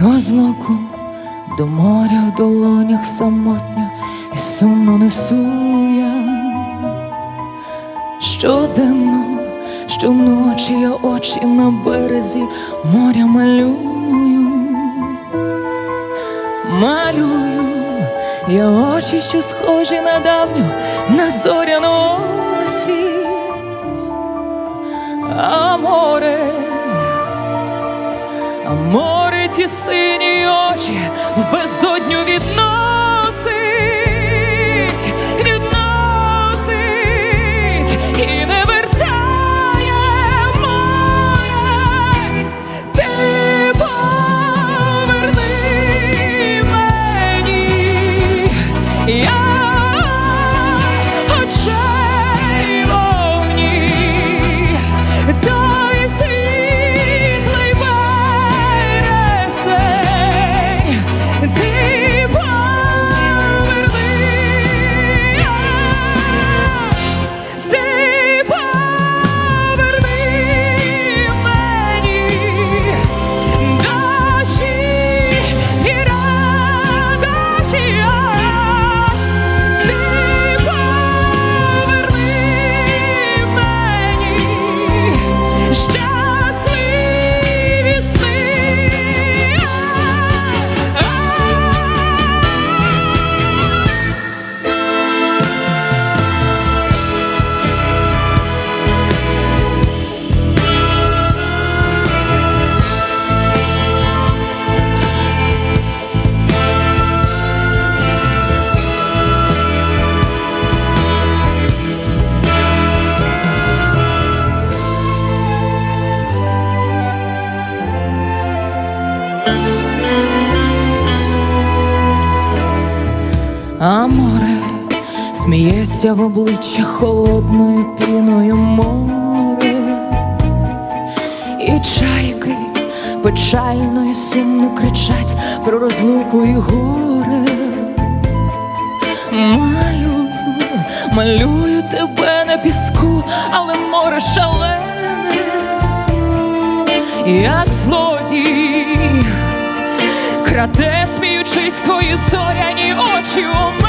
розлуку до моря в долонях самотньо і сумно несу я щоденно, щоночі я очі на березі моря малюю, малюю я очі, що схожі на давню, на зоряну осінь, ті сині очі в безодню відносить, відносить і не вертає. Ти поверни мені, А море сміється в обличчя холодною піною море, і чайки печально і сумно кричать про розлуку і горе. Малюю, малюю тебе на піску, але море шалене, як злодій краде, сміючись твої зоряні очі у.